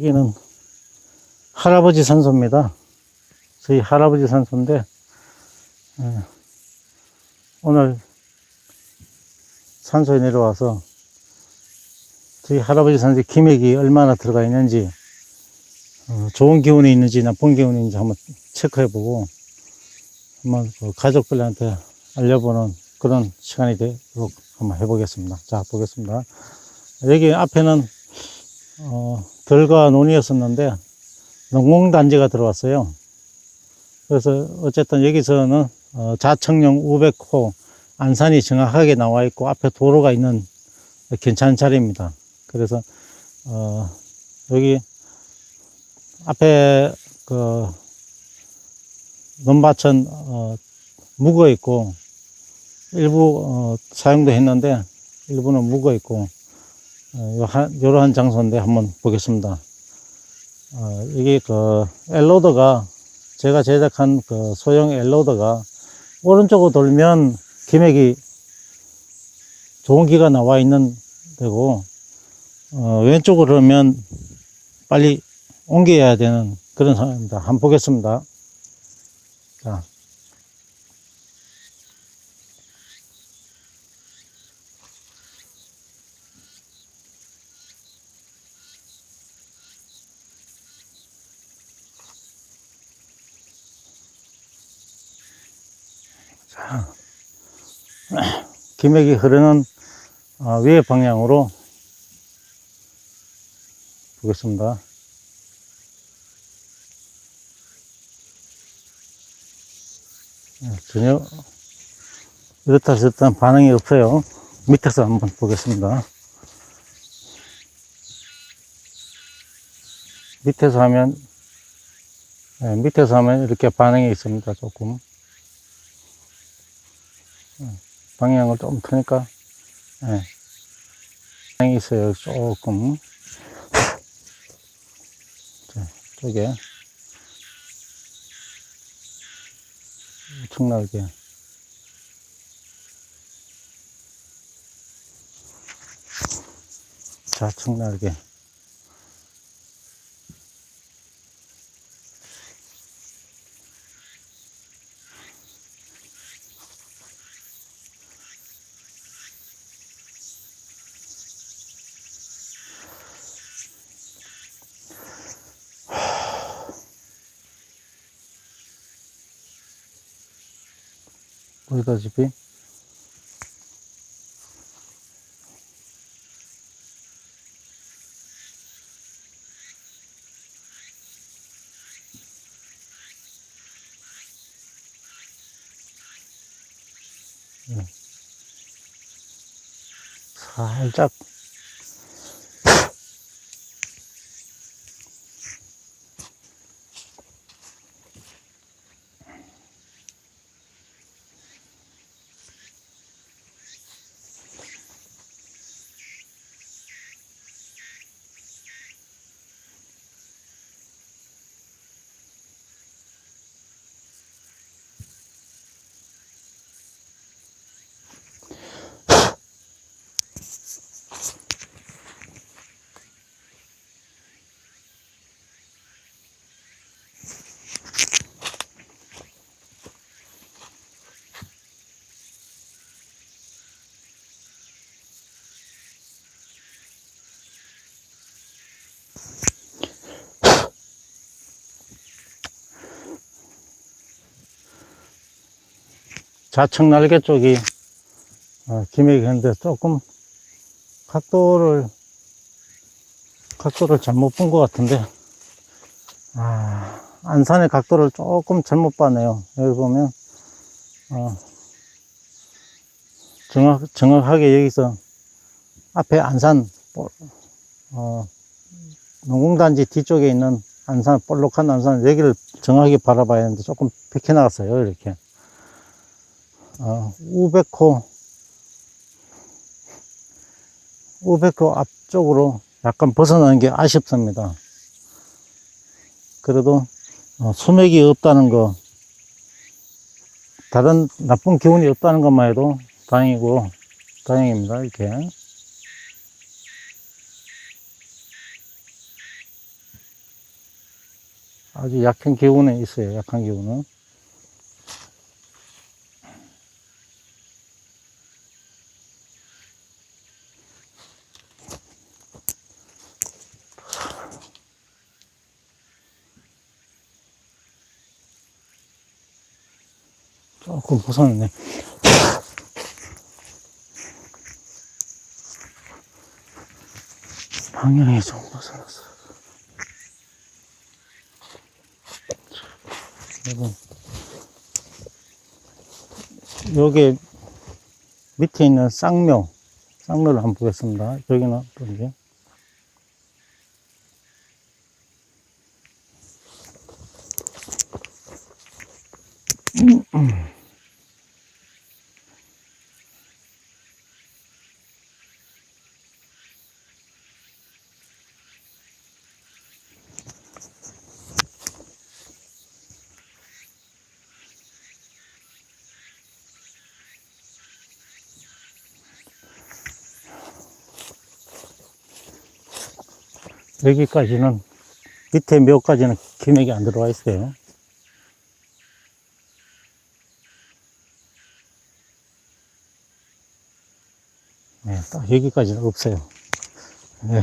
여기는 할아버지 산소입니다. 저희 할아버지 산소인데, 예, 오늘 산소에 내려와서 저희 할아버지 산소에 기맥이 얼마나 들어가 있는지, 어, 좋은 기운이 있는지 나쁜 기운이 있는지 한번 체크해보고, 한번 그 가족들한테 알려보는 그런 시간이 되도록 한번 해보겠습니다. 자, 보겠습니다. 여기 앞에는, 어, 들과 논이었었는데, 농공단지가 들어왔어요. 그래서 어쨌든 여기서는 어, 자청령 500호 안산이 정확하게 나와 있고 앞에 도로가 있는 괜찮은 자리입니다. 그래서 어, 여기 앞에 그 논밭은 어, 묵어 있고 일부 어, 사용도 했는데 일부는 묵어 있고 어, 요한, 요러한 장소인데 한번 보겠습니다. 어, 이게 그 엘로더가 제가 제작한 그 소형 엘로더가 오른쪽으로 돌면 기맥이 좋은 기가 나와 있는 데고 어, 왼쪽으로 오면 빨리 옮겨야 되는 그런 상황입니다. 한번 보겠습니다. 자. 기맥이 흐르는 어, 위의 방향으로 보겠습니다. 네, 전혀 이렇다 저렇다 반응이 없어요. 밑에서 한번 보겠습니다. 밑에서 하면 네, 밑에서 하면 이렇게 반응이 있습니다. 조금. 방향을 좀 트니까, 예. 방향이 있어요. 조금. 자, 쪽에. 엄청나게. 좌측 날개. 보시다시피 네. 살짝 좌측 날개 쪽이 어, 기맥이 했는데 조금 각도를 각도를 잘못 본 것 같은데. 아, 안산의 각도를 조금 잘못 봤네요. 여기 보면 어, 정확, 정확하게 여기서 앞에 안산 어, 농공단지 뒤쪽에 있는 안산 볼록한 안산 여기를 정확하게 바라봐야 하는데 조금 비켜 나갔어요 이렇게 어, 우베코, 우베코 앞쪽으로 약간 벗어나는 게 아쉽습니다. 그래도 어, 수맥이 없다는 거, 다른 나쁜 기운이 없다는 것만 해도 다행이고, 다행입니다. 이렇게. 아주 약한 기운에 있어요. 약한 기운은. 조금 벗어났네. 방향이 좀 벗어났어. 여러분, 여기 밑에 있는 쌍묘, 쌍묘를 한번 보겠습니다. 여기는 어떤 여기까지는, 밑에 묘까지는 기맥이 안 들어와 있어요. 네, 딱 여기까지는 없어요. 네.